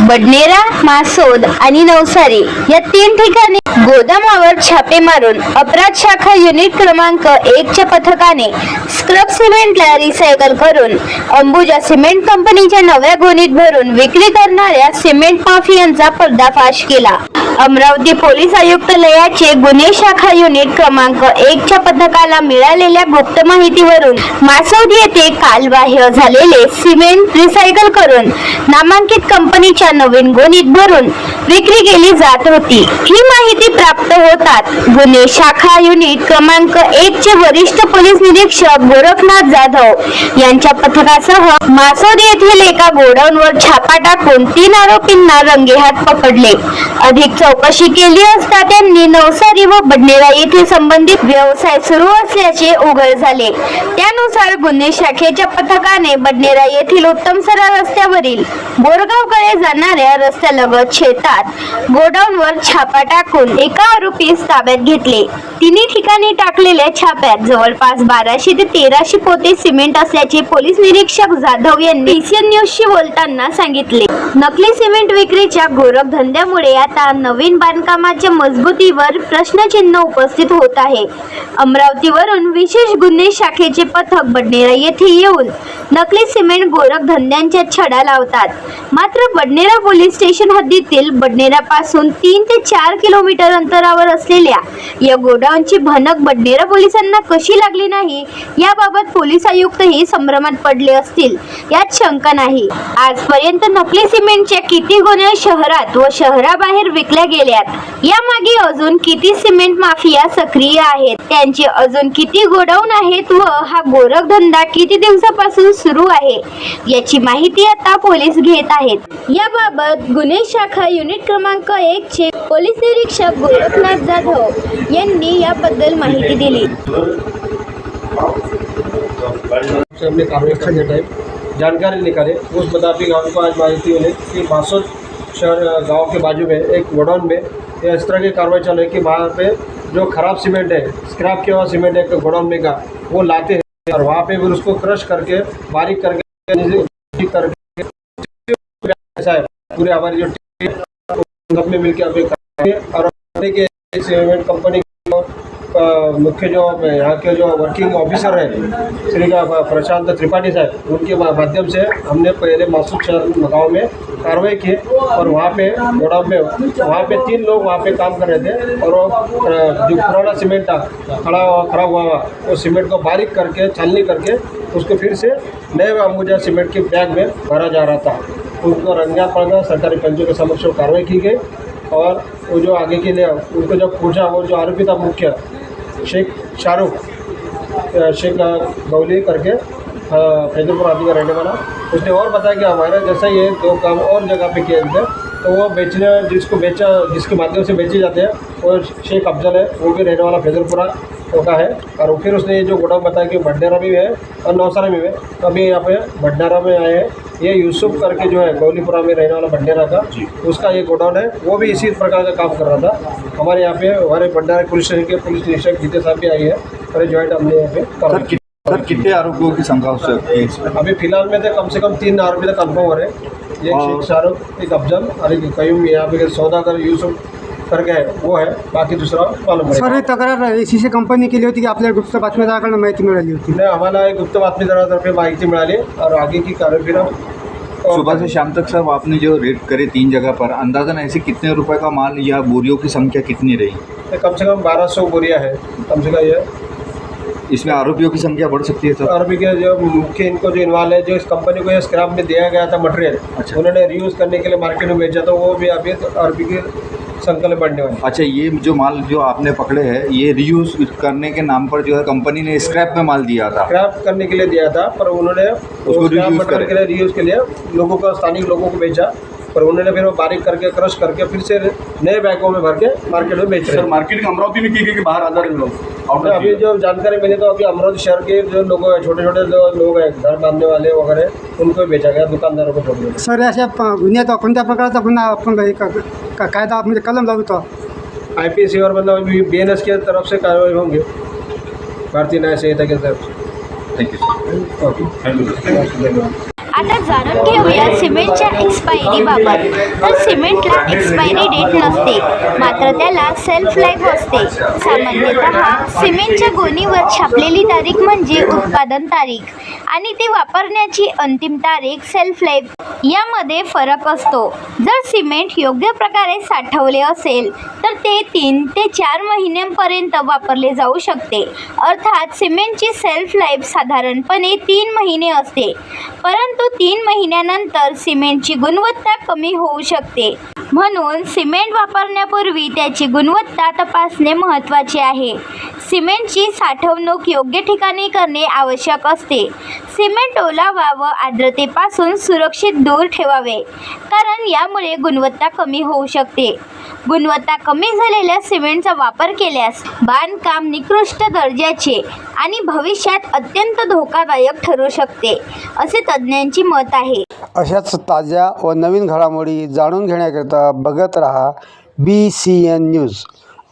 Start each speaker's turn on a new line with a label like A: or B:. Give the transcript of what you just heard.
A: बडनेरा मासोद आणि नवसारी या तीन ठिकाणी गोदामावर छापे मारून अपराध शाखा युनिट क्रमांक एकच्या पथकाने स्क्रब सिमेंटला रिसायकल करून अंबुजा सिमेंट कंपनीच्या नव्या गोणीत भरून विक्री करणाऱ्या सिमेंट माफियांचा पर्दाफाश केला. अमरावती पोलीस आयुक्तालयाचे गुन्हे शाखा युनिट क्रमांक एक च्या पथकाला मिळालेल्या गुप्त माहितीवरून मासोद येथे कालबाह्य झालेले सिमेंट रिसायकल करून नामांकित कंपनीच्या नवीन गोणीत भरून विक्री केली जात होती. ही माहिती प्राप्त होतात. गुन्हे शाखा युनिट क्रमांक एक चे वरिष्ठ पोलीस निरीक्षक गोरखनाथ जाधव यांच्या पथकासह मासोद येथील एका गोडाऊनवर छापा टाकून तीन आरोपींना रंगेहात पकडले. अधिक चौकशी केली असता त्यांनी नवसारी व बडनेरा येथील संबंधित व्यवसाय सुरू असल्याचे उघड झाले. त्यानुसार गुन्हे शाखेच्या पथकाने बडनेरा येथील उत्तमसरा रस्त्यावरील बोरगावकडे जाणाऱ्या रस्त्यालगत शेतात गोडाऊनवर छापा टाकून एका आरोपीस ताब्यात घेतले. तिन्ही ठिकाणी टाकलेल्या छाप्यात जवळपास बाराशे ते तेराशे पोते सिमेंट असल्याचे पोलीस निरीक्षक जाधव यांनी एशियन न्यूजशी बोलताना सांगितले. नकली सिमेंट विक्रीच्या गोरख धंद्यामुळे आता नवीन बांधकामाच्या मजबूतीवर प्रश्नचिन्ह उपस्थित होत आहे. अमरावतीवरून विशेष गुन्हे शाखेचे पथक बडनेरा येथे येऊन नकली सिमेंट गोरख धंद्यांच्या छडा लावतात. मात्र बडनेरा पोलीस स्टेशन हद्दीतील बडनेरापासून तीन ते चार किलोमीटर अंतरावर असलेल्या या लॉकडाऊनची भनक बडनेरा पोलिसांना कशी लागली नाही? याबाबत पोलीस आयुक्तही संभ्रमात पडले असतील. यात शंका नाही. आजपर्यंत नकली सिमेंटच्या किती गोण्या शहरात व शहराबाहेर विकल्या गेल्यात? यामागे अजून किती सिमेंट माफिया सक्रिय आहेत? त्यांचे अजून किती गोडाऊन आहेत व हा गोरखधंदा किती दिवसापासून सुरू आहे? याची माहिती आता पोलीस घेत आहेत. याबाबत गुन्हे शाखा युनिट क्रमांक एक चे पोलीस निरीक्षक गोरखनाथ जाधव यांनी याबद्दल माहिती दिली?
B: जानकारी निकाले। उस मुताबिक हमको आज माहिती मिली कि मासोद शहर, गाँव के बाजू में, एक गोडाउन में, ये इस तरह की कार्रवाई चल रही कि वहाँ पे जो खराब सीमेंट है, स्क्रैप किया हुआ सीमेंट है गोडाउन में का, वो लाते हैं और वहाँ पे फिर उसको क्रश करके, बारीक करके करके पूरे हमारी जो टीम में मिलकर और सीमेंट कंपनी को मुख्य जो, यहाँ के जो वर्किंग ऑफिसर है, श्री का प्रशांत त्रिपाठी साहब, उनके माध्यम से हमने पहले मासूद शहर गाँव में कार्रवाई की और वहाँ पे गोडाउन में, वहाँ पे तीन लोग वहाँ पे काम कर रहे थे और वो जो पुराना सीमेंट था, खड़ा हुआ खराब हुआ हुआ, वो सीमेंट को बारीक करके, छलनी करके उसको फिर से नए अंबुजा सीमेंट के बैग में भरा जा रहा था। उनको रंगा पड़ना सरकारी पंचों के समक्ष कार्रवाई की गई और वो जो आगे के लिए, उनको जब पूछा वो जो आरोपी था मुख्य शेख शाहरुख शेख गौली करके फैजलपुर आदि का रहने वाला। उसने और बताया कि हमारा जैसा ये दो काम और जगह पे किए थे तो वो बेचने, जिसको बेचा, जिसके माध्यम से बेचे जाते हैं वो शेख अफजल है, वो भी रहने वाला फैजलपुरा का है और फिर उसने जो गोडाउन बताया कि भंडारा में भी है और नौसारा में भी है। तो अभी यहाँ पे भंडारा में आए हैं। ये यूसुफ करके जो है गौलीपुरा में रहने वाला भंडारा का उसका ये गोडाउन है। वो भी इसी प्रकार का काम कर रहा था। हमारे यहाँ पे हमारे भंडारा पुलिस स्टेशन के पुलिस निरीक्षक जीते साहब भी आई है और ज्वाइंट हमने यहाँ पे
C: सर कितने आरोपियों की संख्या हो सकती है
B: अभी फ़िलहाल में तो कम से कम तीन आरोपी तक कन्फर्म हो रहे हैं। एक शेख शाहरुख एक अफजल और एक कयूम। यहाँ पे सौदागर यूसुफ करके है वो है बाकी दूसरा मालूम
D: सर ही तक्रार एस सी कंपनी केली होती की आपल्या गुप्त बातमीदाराकडून माहिती मिळाली होती?
B: नाही आम्हाला एक गुप्त बातमीदारातर्फे माहिती मिळाली और आगे की कार्रवाई
C: सुबह से शाम तक सर आपने जो रेट करे तीन जगह पर अंदाजन ऐसे कितने रुपए का माल या बोरियों की संख्या कितनी रही?
B: कम से कम बारह सौ बोरिया है कम से कम ये।
C: इसमें आरोपियों की संख्या बढ़ सकती है सर?
B: और भी के जो मुख्य इनको जो इन्वॉल्व है जो इस कंपनी को ये स्क्रैप में दिया गया था मटेरियल
C: अच्छा।
B: उन्होंने रीयूज करने के लिए मार्केट में बेचा था वो भी अभी आरोपी के संकल्प बढ़ने वाले
C: अच्छा ये जो माल जो आपने पकड़े हैं ये रीयूज करने के नाम पर जो है कंपनी ने स्क्रैप में माल दिया था?
B: स्क्रैप करने के लिए दिया था पर उन्होंने
C: उसको।
B: के लिए रीयूज के लिए लोगों को स्थानीय लोगों को बेचा पर उन्होंने फिर वो बारीक करके क्रश करके फिर से नए बैगों में भर के मार्केट में बेच रहे
E: सर
B: हैं।
E: मार्केटिंग अमरावती में की गई कि बाहर आधार में लोग?
B: तो अभी जो जानकारी मिली तो अभी अमरावती शहर के जो लोग हैं छोटे छोटे जो लोग हैं घर बांधने वाले वगैरह उनको भी बेचा गया दुकानदारों को छोड़ दिया।
D: सर अशा गुन्ह्यात कोणत्या प्रकारचा गुन्हा आपण कायदा म्हणजे कलम लावतो
B: आई पी सी और मतलब बी एन एस की तरफ़ से कार्रवाई होंगे। भारतीय न्याय संहिता की तरफ़ से।
C: थँक्यू सर
A: आता जाणून घेऊया सिमेंटच्या एक्सपायरीबाबत तर सिमेंटला एक्सपायरी डेट नसते मात्र त्याला सेल्फ लाईफ असते. सामान्यतः सिमेंटच्या गोणीवर छापलेली तारीख म्हणजे उत्पादन तारीख आणि ती वापरण्याची अंतिम तारीख सेल्फ लाईफ यामध्ये फरक असतो. जर सिमेंट योग्य प्रकारे साठवले असेल तर ते तीन ते चार महिन्यांपर्यंत वापरले जाऊ शकते. अर्थात सिमेंटची सेल्फ लाईफ साधारणपणे तीन महिने असते. परंतु परंतु तीन महिन्यानंतर सिमेंटची गुणवत्ता कमी होऊ शकते. म्हणून सिमेंट वापरण्यापूर्वी त्याची गुणवत्ता तपासणे महत्त्वाचे आहे. सिमेंटची साठवणूक योग्य ठिकाणी करणे आवश्यक असते. सिमेंट ओलावा व आर्द्रतेपासून सुरक्षित दूर ठेवावे कारण यामुळे गुणवत्ता कमी होऊ शकते. गुणवत्ता कमी झालेल्या सिमेंटचा वापर केल्यास बांधकाम निकृष्ट दर्जाचे आणि भविष्यात अत्यंत धोकादायक ठरू शकते असे तज्ज्ञांची मत आहे.
F: अशाच ताज्या व नवीन घडामोडी जाणून घेण्याकरिता बघत रहा बी सी एन न्यूज